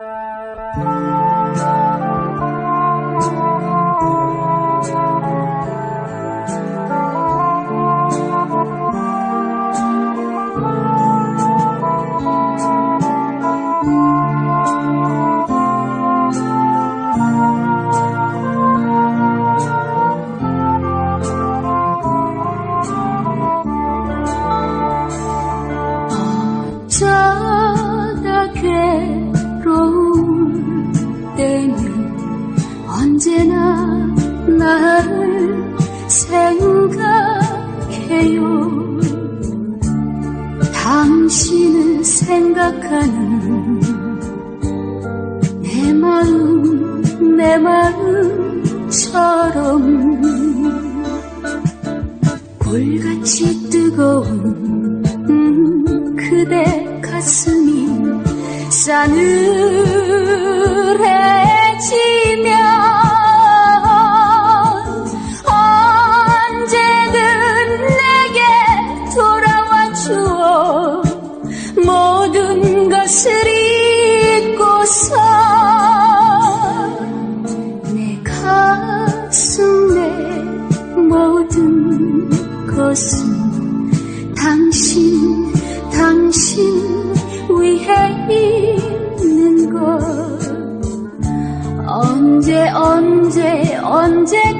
어 생각하는 내 마음 내 마음처럼 불같이 뜨거운 음, 그대 가슴이 싸늘해지면 언제든 내게 돌아와 주어 것을 잊고서 내 가슴 내 모든 것은 당신 당신 위해 있는 것. 언제 언제 언제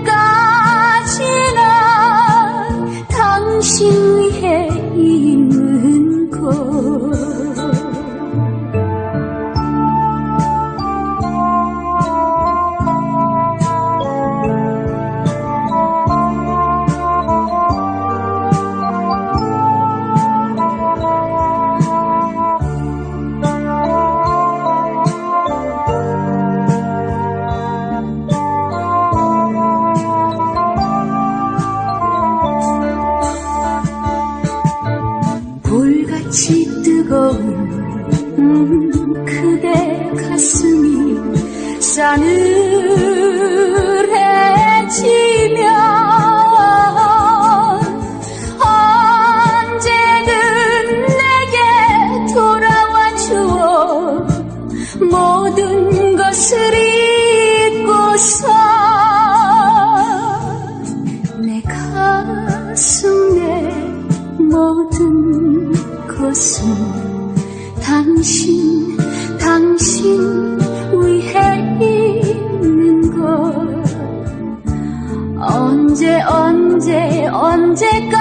그대 가슴이 싸늘해지면 언제든 내게 돌아와 주어 모든 것을 잊고서 내 가슴에 모든 것은 당신 당신 위해 있는 걸 언제 언제 언제까지